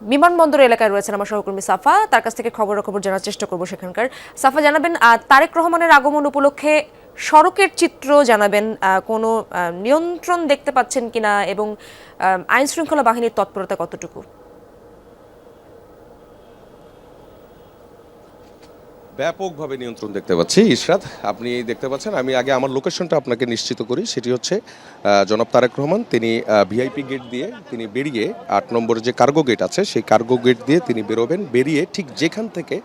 বিমানবন্দর এলাকায় রয়েছেন আমার সহকর্মী সাফা। তার কাছ থেকে খবর খবর জানার চেষ্টা করব সেখানকার। সাফা, জানাবেন তারেক রহমানের আগমন উপলক্ষে সড়কের চিত্র জানাবেন কোনো নিয়ন্ত্রণ দেখতে পাচ্ছেন কিনা এবং আইন শৃঙ্খলা বাহিনীর তৎপরতা কতটুকু? ব্যাপকভাবে নিয়ন্ত্রণ দেখতে পাচ্ছি। ইশরাত, আপনি দেখতে পাচ্ছেন, আমি আগে আমার লোকেশনটা আপনাকে নিশ্চিত করি। সেটি হচ্ছে জনাব তারেক রহমান, তিনি ভিআইপি গেট দিয়ে তিনি বেরিয়ে আট নম্বরে যে কার্গো গেট আছে, সেই কার্গো গেট দিয়ে তিনি বেরোবেন। বেরিয়ে ঠিক যেখান থেকে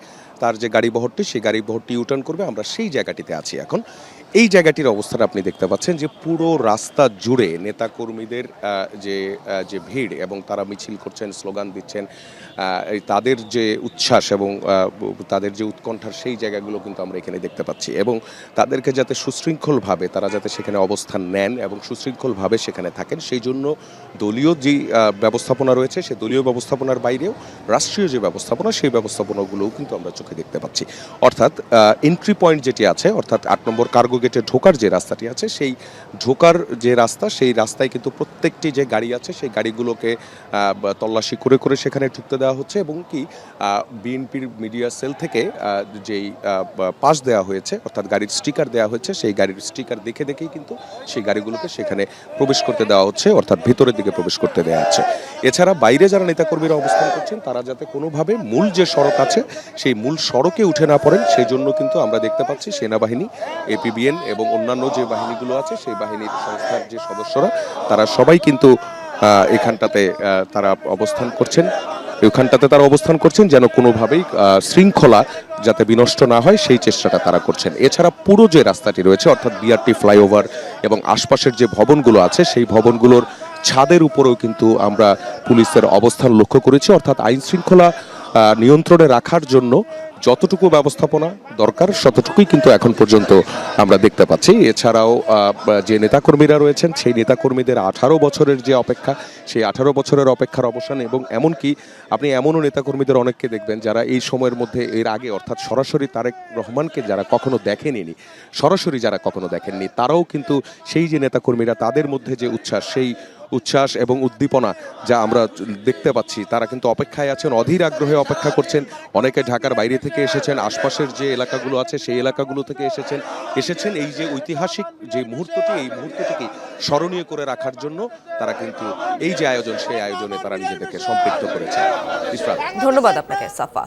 তার যে গাড়ি বহরটি সেই গাড়ি বহরটি ইউটার্ন করবে। আমরা সেই জায়গাটিতে আছি এখন। এই জায়গাটির অবস্থান আপনি দেখতে পাচ্ছেন যে পুরো রাস্তা জুড়ে নেতাকর্মীদের যে যে ভিড় এবং তারা মিছিল করছেন, স্লোগান দিচ্ছেন তাদের যে উচ্ছ্বাস এবং তাদের যে উৎকণ্ঠার সেই জায়গাগুলো কিন্তু আমরা এখানে দেখতে পাচ্ছি এবং তাদেরকে যাতে সুশৃঙ্খলভাবে, তারা যাতে সেখানে অবস্থান নেন এবং সুশৃঙ্খলভাবে সেখানে থাকেন, সেই জন্য দলীয় যে ব্যবস্থাপনা রয়েছে সেই দলীয় ব্যবস্থাপনার বাইরেও রাষ্ট্রীয় যে ব্যবস্থাপনা, সেই ব্যবস্থাপনাগুলোও কিন্তু আমরা চোখে দেখতে পাচ্ছি। অর্থাৎ এন্ট্রি পয়েন্ট যেটি আছে, অর্থাৎ আট নম্বর কার্গো গেটে ঢোকার যে রাস্তাটি আছে, সেই ঢোকার যে রাস্তা, সেই রাস্তায় কিন্তু প্রত্যেকটি যে গাড়ি আছে, সেই গাড়িগুলোকে তল্লাশি করে করে সেখানে ঢুকতে দেওয়া হচ্ছে এবং কি বিএনপির মিডিয়া সেল থেকে যেই পাস দেওয়া হয়েছে, অর্থাৎ গাড়ির স্টিকার দেওয়া হয়েছে, সেই গাড়ির স্টিকার দেখে দেখেই কিন্তু সেই গাড়িগুলোকে সেখানে প্রবেশ করতে দেওয়া হচ্ছে, অর্থাৎ ভেতরের দিকে প্রবেশ করতে দেওয়া হচ্ছে। এছাড়া বাইরে যারা নেতাকর্মীরা অবস্থান করছেন, তারা যাতে কোনোভাবে মূল যে সড়ক আছে, সেই মূল সড়কে উঠে না পড়েন সেই জন্য কিন্তু আমরা দেখতে পাচ্ছি সেনাবাহিনী এপিবিএন এবং অন্যান্য যে বাহিনীগুলো আছে, সেই বাহিনীর সংস্থার যে সদস্যরা, তারা সবাই কিন্তু এখানটাতে তারা অবস্থান করছেন। ওখানটাতে তারা অবস্থান করছেন যেন কোনোভাবেই শৃঙ্খলা যাতে বিনষ্ট না হয়, সেই চেষ্টাটা তারা করছেন। এছাড়া পুরো যে রাস্তাটি রয়েছে, অর্থাৎ বিআরটি ফ্লাইওভার এবং আশপাশের যে ভবনগুলো আছে, সেই ভবনগুলোর ছাদের উপরেও কিন্তু আমরা পুলিশের অবস্থান লক্ষ্য করেছি। অর্থাৎ আইন শৃঙ্খলা নিয়ন্ত্রণে রাখার জন্য যতটুকু ব্যবস্থাপনা দরকার, ততটুকুই কিন্তু এখন পর্যন্ত আমরা দেখতে পাচ্ছি। এছাড়াও যে নেতাকর্মীরা রয়েছেন, সেই নেতাকর্মীদের আঠারো বছরের যে অপেক্ষা, সেই আঠারো বছরের অপেক্ষার অবসান এবং এমনকি আপনি এমনও নেতাকর্মীদের অনেককে দেখবেন যারা এই সময়ের মধ্যে, এর আগে অর্থাৎ সরাসরি তারেক রহমানকে যারা কখনো দেখেনি সরাসরি যারা কখনো দেখেননি, তারাও কিন্তু সেই যে নেতাকর্মীরা, তাদের মধ্যে যে উচ্ছ্বাস, সেই উচ্ছ্বাস এবং উদ্দীপনা যা আমরা দেখতে পাচ্ছি। তারা কিন্তু অপেক্ষায় আছেন, অধীর আগ্রহে অপেক্ষা করছেন। অনেকে ঢাকার বাইরে থেকে এসেছেন, আশপাশের যে এলাকাগুলো আছে সেই এলাকাগুলো থেকে এসেছেন। এসেছেন এই যে ঐতিহাসিক যে মুহূর্তটি, এই মুহূর্তটিকে স্মরণীয় করে রাখার জন্য তারা কিন্তু এই যে আয়োজন, সেই আয়োজনে তারা নিজেদেরকে সম্পৃক্ত করেছে ধন্যবাদ আপনাকে, সাফা।